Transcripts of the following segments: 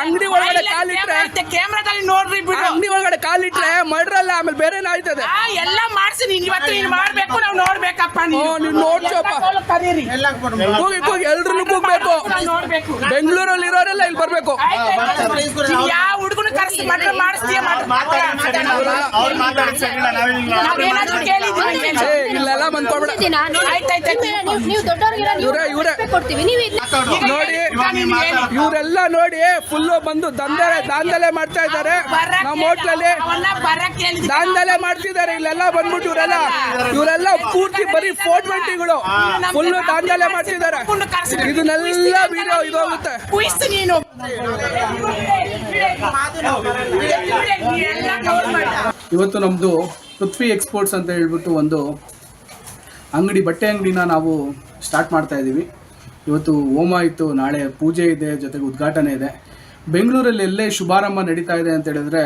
ಅಂಗಡಿ ಒಳಗಡೆ ಕಾಲಿಟ್ರೆ ಕ್ಯಾಮ್ರಾದಲ್ಲಿ ನೋಡ್ರಿ ಬಿಡು. ಅಂಗಡಿ ಒಳಗಡೆ ಕಾಲಿಟ್ರೆ ಮಡ್ರಲ್ಲ ಆಮೇಲೆ ಬೇರೆ ಆಯ್ತದೆ? ಆ, ಎಲ್ಲ ಮಾಡ್ಸಿ ನೀನ್ ಇವತ್ತು ನೀನ್ ಮಾಡ್ಬೇಕು ನಾವು ನೋಡ್ಬೇಕಪ್ಪ ನೀನ್. ನೋಡ್ಸಪ್ಪ. ಕರೀರಿ ಕೂಗಿ ಕೂಗಿ ಎಲ್ರು ಕೂಗ್ಬೇಕು. ನೋಡ್ಬೇಕು. ಬೆಂಗಳೂರಲ್ಲಿ ಇರೋರೆಲ್ಲ ಇಲ್ಲಿ ಬರ್ಬೇಕು. ಯಾವ ಹುಡುಗನ ಕರ್ಸಿ ಮಡ್ರ ಮಾಡಿಸ್ತೀಯ ಇಲ್ಲೆಲ್ಲ ಬಂದ್ಕೊಡ್ಬೇಡ ಆಯ್ತಾಯ್ತು. ನೀವು ನೀವು ದೊಡ್ಡವ್ರಿಗೆಲ್ಲ ನೀವು ಇವ್ರೇ, ಇವ್ರೇ. ಕೊಡ್ತೀವಿ. ನೀವು ನೋಡಿ. ಇವರೆಲ್ಲ ನೋಡಿ ಫುಲ್ಲು ಬಂದು ದಂಧೆ ದಾಂಧಲೆ ಮಾಡ್ತಾ ಇದ್ದಾರೆ. ನಮ್ಮ ಹೋಟ್ಲಲ್ಲಿ ದಾಂಧಲೆ ಮಾಡ್ತಿದ್ದಾರೆ. ಇಲ್ಲೆಲ್ಲ ಬಂದ್ಬಿಟ್ಟು ಇವರೆಲ್ಲ ಇವರೆಲ್ಲ ಪೂರ್ತಿ ಬರೀ ಫೋರ್ ಟ್ವೆಂಟಿಗಳು. ಫುಲ್ಲು ದಾಂಧಲೆ ಮಾಡ್ತಿದ್ದಾರೆ ಇದನ್ನೆಲ್ಲ ವಿಡಿಯೋ ಇದಾಗುತ್ತೆ. ನೀನು. ಇವತ್ತು ನಮ್ಮದು ಪೃಥ್ವಿ ಎಕ್ಸ್ಪೋರ್ಟ್ಸ್ ಅಂತ ಹೇಳ್ಬಿಟ್ಟು ಒಂದು ಅಂಗಡಿ, ಬಟ್ಟೆ ಅಂಗಡಿನ ನಾವು ಸ್ಟಾರ್ಟ್ ಮಾಡ್ತಾ ಇದ್ದೀವಿ ಇವತ್ತು ಹೋಮ ಇತ್ತು ನಾಳೆ ಪೂಜೆ ಇದೆ, ಜೊತೆಗೆ ಉದ್ಘಾಟನೆ ಇದೆ. ಬೆಂಗಳೂರಲ್ಲಿ ಎಲ್ಲೇ ಶುಭಾರಂಭ ನಡೀತಾ ಇದೆ ಅಂತ ಹೇಳಿದ್ರೆ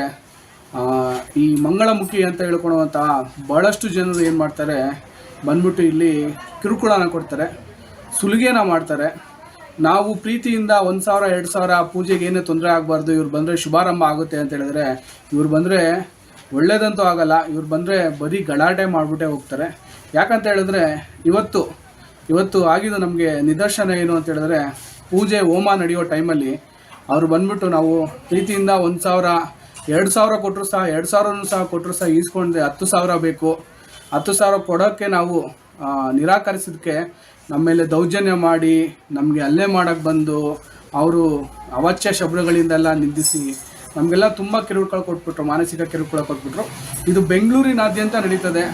ಈ ಮಂಗಳಮುಖಿ ಅಂತ ಹೇಳ್ಕೊಳುವಂತಹ ಭಾಳಷ್ಟು ಜನರು ಏನು ಮಾಡ್ತಾರೆ, ಬಂದ್ಬಿಟ್ಟು ಇಲ್ಲಿ ಕಿರುಕುಳನ ಕೊಡ್ತಾರೆ, ಸುಲಿಗೆನ ಮಾಡ್ತಾರೆ. ನಾವು ಪ್ರೀತಿಯಿಂದ ಒಂದು ಸಾವಿರ, ಎರಡು ಸಾವಿರ ಪೂಜೆಗೆ ಏನೇ ತೊಂದರೆ ಆಗಬಾರ್ದು, ಇವ್ರು ಬಂದರೆ ಶುಭಾರಂಭ ಆಗುತ್ತೆ ಅಂತ ಹೇಳಿದ್ರೆ, ಇವ್ರು ಬಂದರೆ ಒಳ್ಳೇದಂತೂ ಆಗಲ್ಲ, ಇವ್ರು ಬಂದರೆ ಬರೀ ಗಲಾಟೆ ಮಾಡಿಬಿಟ್ಟೆ ಹೋಗ್ತಾರೆ. ಯಾಕಂತ ಹೇಳಿದ್ರೆ ಇವತ್ತು ಇವತ್ತು ಆಗಿದ್ದು ನಮಗೆ ನಿದರ್ಶನ ಏನು ಅಂತ ಹೇಳಿದ್ರೆ ಪೂಜೆ ಹೋಮ ನಡೆಯೋ ಟೈಮಲ್ಲಿ ಅವರು ಬಂದ್ಬಿಟ್ಟು ನಾವು ಪ್ರೀತಿಯಿಂದ ಒಂದು ಸಾವಿರ, ಎರಡು ಸಾವಿರ ಕೊಟ್ಟರು ಸಹ, ಎರಡು ಸಾವಿರನೂ ಸಹ ಕೊಟ್ಟರು ಸಹ ಈಸ್ಕೊಂಡ್ರೆ ಹತ್ತು ಸಾವಿರ ಬೇಕು. ಹತ್ತು ಸಾವಿರ ಕೊಡೋಕ್ಕೆ ನಾವು ನಿರಾಕರಿಸಿದ್ದಕ್ಕೆ ನಮ್ಮ ಮೇಲೆ ದೌರ್ಜನ್ಯ ಮಾಡಿ, ನಮಗೆ ಅಲ್ಲೇ ಮಾಡೋಕ್ಕೆ ಬಂದು ಅವರು ಅವಾಚ್ಯ ಶಬ್ದಗಳಿಂದೆಲ್ಲ ನಿಂದಿಸಿ ನಮಗೆಲ್ಲ ತುಂಬ ಕಿರುಕುಳ ಕೊಟ್ಬಿಟ್ರು, ಮಾನಸಿಕ ಕಿರುಕುಳ ಕೊಟ್ಬಿಟ್ರು. ಇದು ಬೆಂಗಳೂರಿನಾದ್ಯಂತ ನಡೀತದೆ.